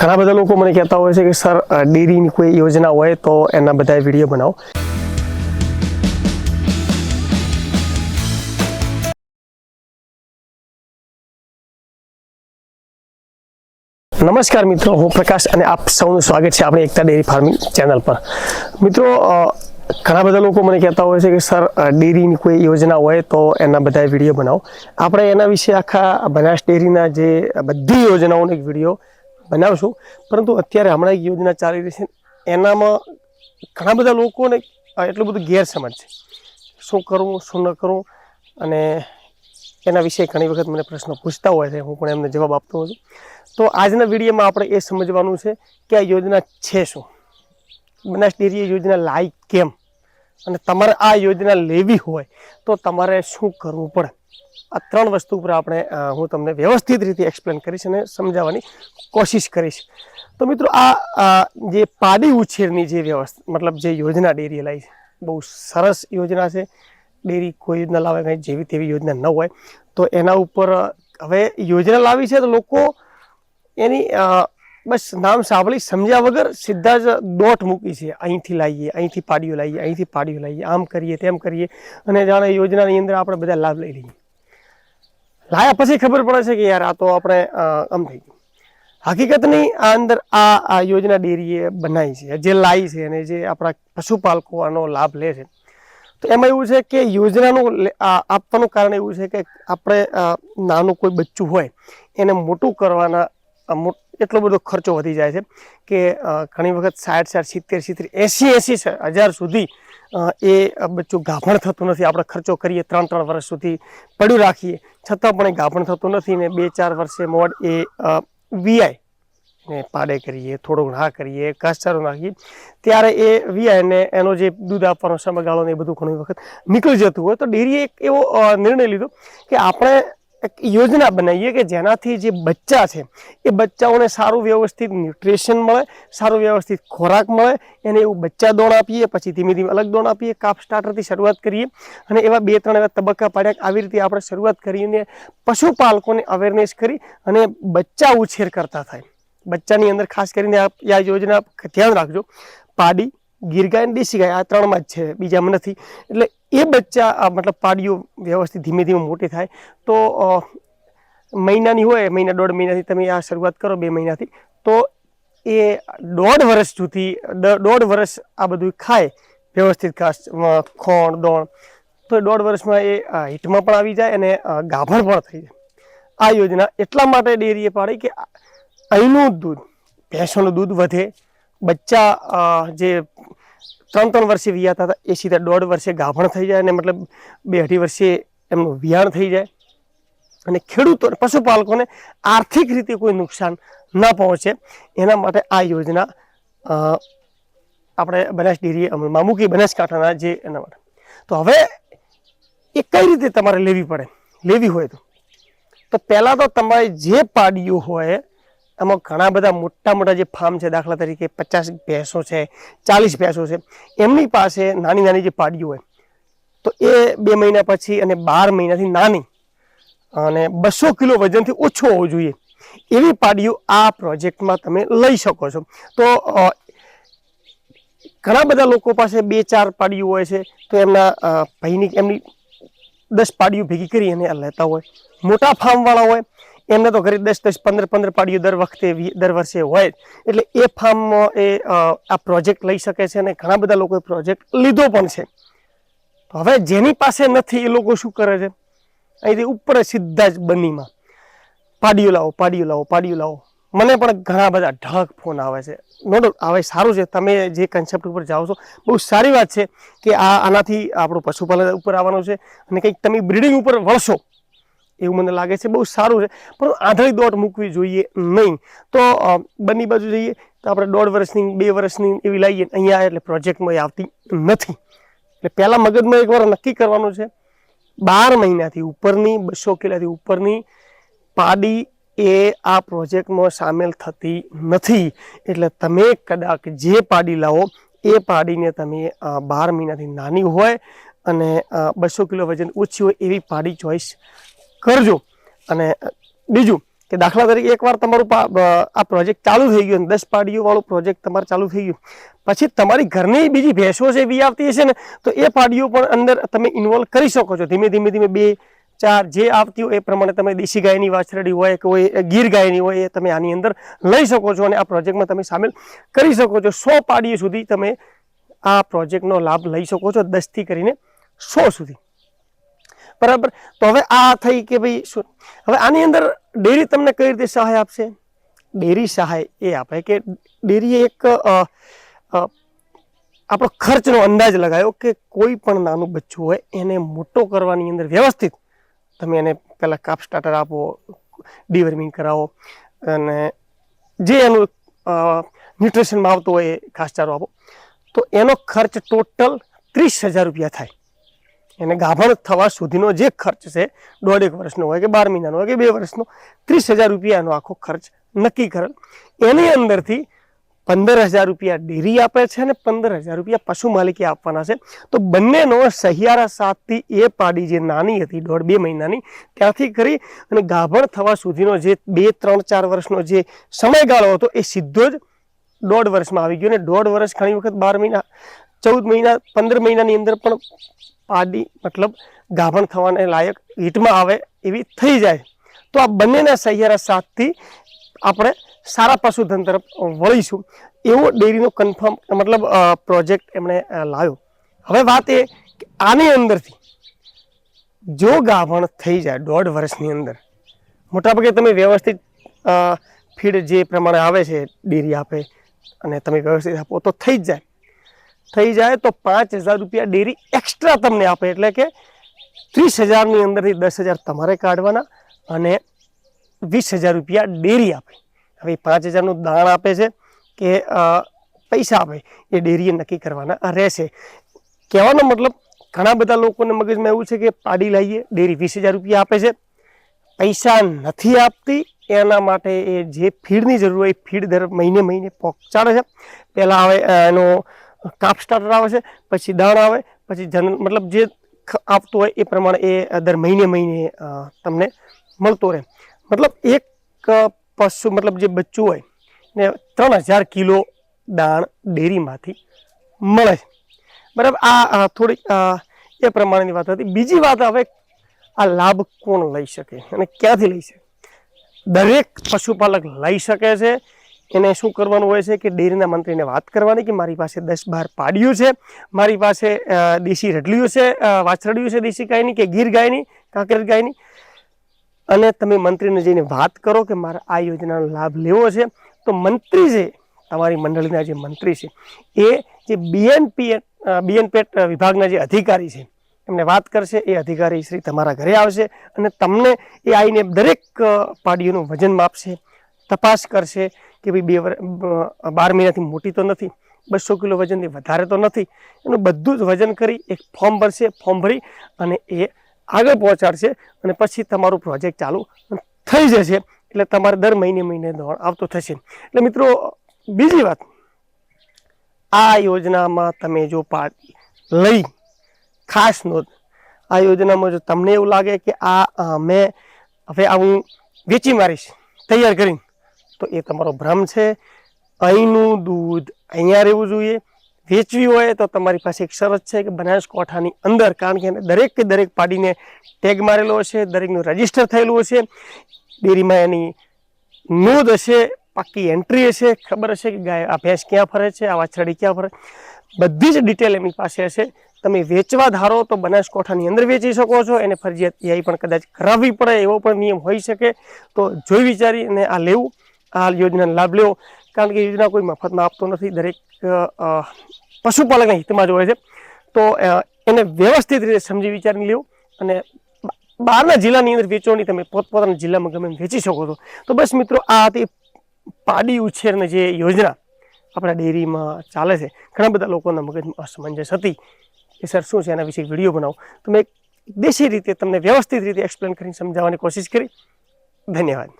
ઘણા બધા લોકો મને કહેતા હોય છે કે, સર ડેરીની કોઈ યોજના હોય તો એના બધા વીડિયો બનાવો. નમસ્કાર મિત્રો, હું પ્રકાશ અને આપ સૌનું સ્વાગત છે આપણી એકતા ડેરી ફાર્મિંગ ચેનલ પર. મિત્રો ઘણા બધા લોકો મને કહેતા હોય છે કે, સર ડેરીની કોઈ યોજના હોય તો એના બધા વીડિયો બનાવો. આપણે એના વિશે આખા બનાસ ડેરીના જે બધી યોજનાઓનો એક વીડિયો બનાવશું. પરંતુ અત્યારે હમણાં એક યોજના ચાલી રહી છે. એનામાં ઘણા બધા લોકોને એટલું બધું ગેરસમજ છે. શું કરવું, શું ન કરવું? અને એના વિશે ઘણી વખત મને પ્રશ્નો પૂછતા હોય છે. હું પણ એમને જવાબ આપતો હોઉં છું. તો આજના વિડીયોમાં આપણે એ સમજવાનું છે કે આ યોજના છે શું? બનાસ ડેરી યોજના લાઈ કેમ? અને તમારે આ યોજના લેવી હોય તો તમારે શું કરવું પડે? આ ત્રણ વસ્તુ ઉપર આપણે હું તમને વ્યવસ્થિત રીતે એક્સપ્લેન કરીશ અને સમજાવવાની કોશિશ કરીશ. તો મિત્રો આ જે પાડી ઉછેરની જે વ્યવસ્થા મતલબ જે યોજના ડેરી લાવી બહુ સરસ યોજના છે. ડેરી કોઈ યોજના લાવે કંઈ જેવી તેવી યોજના ન હોય. તો એના ઉપર હવે યોજના લાવી છે તો લોકો એની બસ નામ સાંભળી સમજ્યા વગર સીધા જ દોટ મૂકી છે. અહીંથી લાવીએ, અહીંથી પાડીઓ લાવીએ, અહીંથી પાડીઓ લાવીએ, આમ કરીએ, તેમ કરીએ અને જાણે યોજનાની અંદર આપણે બધા લાભ લઈ લઈએ. લાયા, પછી ખબર પડે છે કે યાર આ તો આપણે આમ થઈ ગયું. હકીકતની આ અંદર આ આ યોજના ડેરીએ બનાવી છે, જે લાવી છે અને જે આપણા પશુપાલકો આનો લાભ લે છે. તો એમાં એવું છે કે યોજનાનું આપવાનું કારણ એવું છે કે આપણે નાનું કોઈ બચ્ચું હોય, એને મોટું કરવાના એટલો બધો ખર્ચો વધી જાય છે કે ઘણી વખત સાઠ સાઠ, સિત્તેર સિત્તેર, એંસી એંસી હજાર સુધી એ બચ્ચું ગાભણ થતું નથી. આપણે ખર્ચો કરીએ ત્રણ ત્રણ વર્ષ સુધી પડ્યું રાખીએ. છતાં પણ એ ગાભણ થતું નથી ને બે, ચાર વર્ષે મોડ એ વીઆઈ ને પાડે કરીએ થોડું ઘણા કરીએ, ઘાસચારો નાખીએ. ત્યારે એ વીઆઈ ને એનો જે દૂધ આપવાનો સમયગાળો ને એ બધું ઘણી વખત નીકળી જતું હોય. તો ડેરીએ એક એવો નિર્ણય લીધો કે આપણે એક યોજના બનાવીએ કે જેનાથી જે બચ્ચા છે, એ બચ્ચાઓને સારું વ્યવસ્થિત ન્યુટ્રિશન મળે, સારું વ્યવસ્થિત ખોરાક મળે, એને એવું બચ્ચા દોણ આપીએ, પછી ધીમે ધીમે અલગ દોણ આપીએ, કાપ સ્ટાર્ટરથી શરૂઆત કરીએ અને એવા બે ત્રણ એવા તબક્કા પાડ્યા આવી રીતે આપણે શરૂઆત કરીને પશુપાલકોને અવેરનેસ કરી અને બચ્ચા ઉછેર કરતા થાય. બચ્ચાની અંદર ખાસ કરીને આ યોજના ધ્યાન રાખજો. પાડી ગીર ગાય અને દેશી ગાય આ ત્રણમાં જ છે, બીજામાં નથી. એટલે એ બચ્ચા મતલબ પાડીઓ વ્યવસ્થિત ધીમે ધીમે મોટી થાય. તો મહિનાની હોય, મહિના દોઢ મહિનાથી તમે આ શરૂઆત કરો બે મહિનાથી, તો એ દોઢ વર્ષ સુધી દોઢ વર્ષ આ બધું ખાય, વ્યવસ્થિત ઘાસ ખોણ, દોણ. તો એ દોઢ વર્ષમાં એ હિટમાં પણ આવી જાય અને ગાભણ પણ થઈ જાય. આ યોજના એટલા માટે ડેરીએ પાડી કે અહીંનું દૂધ, ભેંસોનું દૂધ વધે. બચ્ચા જે ત્રણ ત્રણ વર્ષે વિયાતા હતા એ સીધા દોઢ વર્ષે ગાભણ થઈ જાય અને મતલબ બે અઢી વર્ષે એમનું વિયાણ થઈ જાય. અને ખેડૂતો પશુપાલકોને આર્થિક રીતે કોઈ નુકસાન ન પહોંચે. એના માટે આ યોજના આપણે બનાસ ડેરી અમલમાં મૂકી, બનાસકાંઠાના જે એના માટે. તો હવે એ કઈ રીતે તમારે લેવી પડે? લેવી હોય તો પહેલાં તો તમારે જે પાડીઓ હોય એમાં ઘણા બધા મોટા મોટા જે ફાર્મ છે, દાખલા તરીકે પચાસ ભેંસો છે, ચાલીસ ભેંસો છે, એમની પાસે નાની નાની જે પાડીઓ હોય, તો એ બે મહિના પછી અને બાર મહિનાથી નાની અને બસો કિલો વજનથી ઓછો હોવો જોઈએ. એવી પાડીઓ આ પ્રોજેક્ટમાં તમે લઈ શકો છો. તો ઘણા બધા લોકો પાસે બે ચાર પાડીઓ હોય છે, તો એમના ભાઈની એમની દસ પાડીઓ ભેગી કરી અને લેતા હોય. મોટા ફાર્મવાળા હોય એમને તો ઘરે દસ દસ પંદર પંદર પાડીઓ દર વખતે દર વર્ષે હોય એટલે એ ફાર્મમાં એ આ પ્રોજેક્ટ લઈ શકે છે અને ઘણા બધા લોકોએ પ્રોજેક્ટ લીધો પણ છે. તો હવે જેની પાસે નથી, એ લોકો શું કરે છે? અહીંથી ઉપર સીધા જ બનીમાં. પાડીઓ લાવો પાડીઓ લાવો પાડીઓ લાવો. મને પણ ઘણા બધા ઢગ ફોન આવે છે. નો ડાઉટ આવે, સારું છે. તમે જે કન્સેપ્ટ ઉપર જાઓ છો, બહુ સારી વાત છે કે આ આનાથી આપણું પશુપાલન ઉપર આવવાનું છે અને કંઈક તમે બ્રિડિંગ ઉપર વળશો. એવું મને લાગે છે, બહુ સારું છે, પણ આંધળી દોટ મૂકવી જોઈએ નહીં. તો બંને બાજુ જઈએ, તો આપણે દોઢ વર્ષની, બે વર્ષની એવી લાવીએ અહીંયા એટલે પ્રોજેક્ટમાં આવતી નથી. એટલે પહેલાં મગજમાં એકવાર નક્કી કરવાનું છે, બાર મહિનાથી ઉપરની, બસો કિલોથી ઉપરની પાડી એ આ પ્રોજેક્ટમાં સામેલ થતી નથી. એટલે તમે કદાચ જે પાડી લાવો, એ પાડીને તમે બાર મહિનાથી નાની હોય અને બસો કિલો વજન ઓછી હોય એવી પાડી ચોઈસ કરજો. અને બીજું કે દાખલા તરીકે એકવાર તમારું આ પ્રોજેક્ટ ચાલુ થઈ ગયો દસ પાડીઓવાળું પ્રોજેક્ટ તમારે ચાલુ થઈ ગયું. પછી તમારી ઘરની બીજી ભેંસો છે વી આવતી હશે ને, તો એ પાડીઓ પણ અંદર તમે ઇન્વોલ્વ કરી શકો છો. ધીમે ધીમે ધીમે બે, ચાર જે આવતી હોય એ પ્રમાણે તમે દેશી ગાયની વાછરડી હોય કે હોય ગીર ગાયની હોય એ તમે આની અંદર લઈ શકો છો અને આ પ્રોજેક્ટમાં તમે સામેલ કરી શકો છો. સો પાડીઓ સુધી તમે આ પ્રોજેક્ટનો લાભ લઈ શકો છો દસથી કરીને સો સુધી. બરાબર? તો હવે આ થઈ કે ભાઈ શું? હવે આની અંદર ડેરી તમને કઈ રીતે સહાય આપશે? ડેરી સહાય એ આપે કે ડેરીએ એક આપણો ખર્ચનો અંદાજ લગાવ્યો કે કોઈ પણ નાનું બચ્ચું હોય એને મોટો કરવાની અંદર વ્યવસ્થિત તમે એને પહેલાં કાપ સ્ટાર્ટર આપો, ડીવર્મિંગ કરાવો અને જે એનું ન્યુટ્રિશનમાં આવતું હોય એ ઘાસચારો આપો. તો એનો ખર્ચ ટોટલ ત્રીસ હજાર રૂપિયા થાય. એને ગાભણ થવા સુધીનો જે ખર્ચ છે દોઢેક વર્ષનો હોય કે બાર મહિનાનો હોય કે બે વર્ષનો, ત્રીસ હજાર રૂપિયાનો આખો ખર્ચ નક્કી કરેલ. એની અંદરથી પંદર હજાર રૂપિયા ડેરી આપે છે અને પંદર હજાર રૂપિયા પશુ માલિકે આપવાના છે. તો બંનેનો સહિયારા સાથથી એ પાડી જે નાની હતી, દોઢ બે મહિનાની, ત્યાંથી કરી અને ગાભણ થવા સુધીનો જે બે, ત્રણ, ચાર વર્ષનો જે સમયગાળો હતો, એ સીધો જ દોઢ વર્ષમાં આવી ગયો અને દોઢ વર્ષ ઘણી વખત બાર મહિના ચૌદ મહિના, પંદર મહિનાની અંદર પણ પાડી, મતલબ ગાભણ થવાને લાયક હીટમાં આવે એવી થઈ જાય. તો આ બંનેના સહિયારા સાથથી આપણે સારા પશુધન તરફ વળીશું. એવો ડેરીનો કન્ફર્મ મતલબ પ્રોજેક્ટ એમણે લાવ્યો. હવે વાત એ કે આની અંદરથી જો ગાભણ થઈ જાય દોઢ વર્ષની અંદર મોટાભાગે તમે વ્યવસ્થિત ફીડ જે પ્રમાણે આવે છે ડેરી આપે અને તમે વ્યવસ્થિત આપો તો થઈ જ જાય. થઈ જાય તો પાંચ હજાર રૂપિયા ડેરી એક્સ્ટ્રા તમને આપે. એટલે કે ત્રીસ હજારની અંદરથી દસ હજાર તમારે કાઢવાના અને વીસ હજાર રૂપિયા ડેરી આપે. હવે પાંચ હજારનું દાણ આપે છે કે પૈસા આપે. એ ડેરીએ નક્કી કરવાના. રહેશે. કહેવાનો મતલબ ઘણા બધા લોકોને મગજમાં એવું છે કે પાડી લાવીએ ડેરી વીસ હજાર રૂપિયા આપે છે. પૈસા નથી આપતી, એના માટે એ જે ફીડની જરૂર હોય એ ફીડ દર મહિને મહિને પહોંચાડે છે. પહેલાં હવે એનો કાપ સ્ટાર્ટર આવે છે, પછી દાણ આવે, પછી જન મતલબ જે આપતો હોય એ પ્રમાણે એ દર મહિને મહિને તમને મળતો રહે. મતલબ એક પશુ, મતલબ જે બચ્ચું હોય ને ત્રણ હજાર કિલો દાણ ડેરીમાંથી મળે છે. બરાબર, આ થોડીક એ પ્રમાણેની વાત હતી. બીજી વાત હવે આ લાભ કોણ લઈ શકે અને ક્યાંથી લઈ શકે? દરેક પશુપાલક લઈ શકે છે એને શું કરવાનું હોય છે કે ડેરીના મંત્રીને વાત કરવાની કે મારી પાસે દસ બાર પાડ્યું છે, મારી પાસે દેશી રડલિયું છે વાછરડ્યું છે દેશી ગાયની કે ગીર ગાયની, કાંકરેજ ગાયની. અને તમે મંત્રીને જઈને વાત કરો કે મારે આ યોજનાનો લાભ લેવો છે, તો મંત્રી છે, તમારી મંડળીના જે મંત્રી છે, એ જે બીએનપી બીએનપેટ વિભાગના જે અધિકારી છે, એમને વાત કરશે, એ અધિકારી શ્રી તમારા ઘરે આવશે અને તમને એ આવીને દરેક પાડીઓનું વજન માપશે. તપાસ કરશે કે ભાઈ બે બાર મહિનાથી મોટી તો નથી બસો કિલો વજનથી વધારે તો નથી. એનું બધું જ વજન કરી એક ફોર્મ ભરશે, ફોર્મ ભરી અને એ આગળ પહોંચાડશે અને પછી તમારું પ્રોજેક્ટ ચાલુ થઈ જશે. એટલે તમારે દર મહિને મહિને દોડ આવતો થશે. એટલે મિત્રો, બીજી વાત. આ યોજનામાં તમે જો પાર્ટ લઈ, ખાસ નોંધ. આ યોજનામાં જો તમને એવું લાગે કે આ મેં, હવે આ હું વેચી મારીશ, તૈયાર કરીને. તો એ તમારો ભ્રમ છે. અહીંનું દૂધ અહીંયા રહેવું જોઈએ. વેચવી હોય તો તમારી પાસે એક શરત છે કે બનાસકાંઠાની અંદર, કારણ કે એને દરેક કે દરેક પાડીને ટેગ મારેલો હશે, દરેકનું રજિસ્ટર થયેલું હશે. ડેરીમાં એની નોંધ હશે, પાકી એન્ટ્રી હશે. ખબર હશે કે ગાય આ ભેંસ ક્યાં ફરે છે, આ વાછરડી ક્યાં ફરે બધી જ ડિટેલ એમની પાસે હશે. તમે વેચવા ધારો તો બનાસકાંઠાની અંદર વેચી શકો છો. એને ફરજિયાત એ પણ કદાચ કરાવવી પડે એવો પણ નિયમ હોઈ શકે. તો જોઈ વિચારી અને આ લેવું. આ યોજનાનો લાભ લેવો કારણ કે યોજના કોઈ મફતમાં આપતો નથી. દરેક પશુપાલકના હિતમાં જ હોય છે. તો એને વ્યવસ્થિત રીતે સમજી વિચારીને લેવું અને બહારના જિલ્લાની અંદર વેચવાની તમે પોતપોતાના જિલ્લામાં ગમે વેચી શકો છો. તો બસ મિત્રો, આ હતી પાડી ઉછેરની જે યોજના આપણા ડેરીમાં ચાલે છે. ઘણા બધા લોકોના મગજમાં અસમંજસ હતી કે, સર, શું છે? એના વિશે વીડિયો બનાવો. તો મેં દેશી રીતે તમને વ્યવસ્થિત રીતે એક્સપ્લેન કરીને સમજાવવાની કોશિશ કરી. ધન્યવાદ.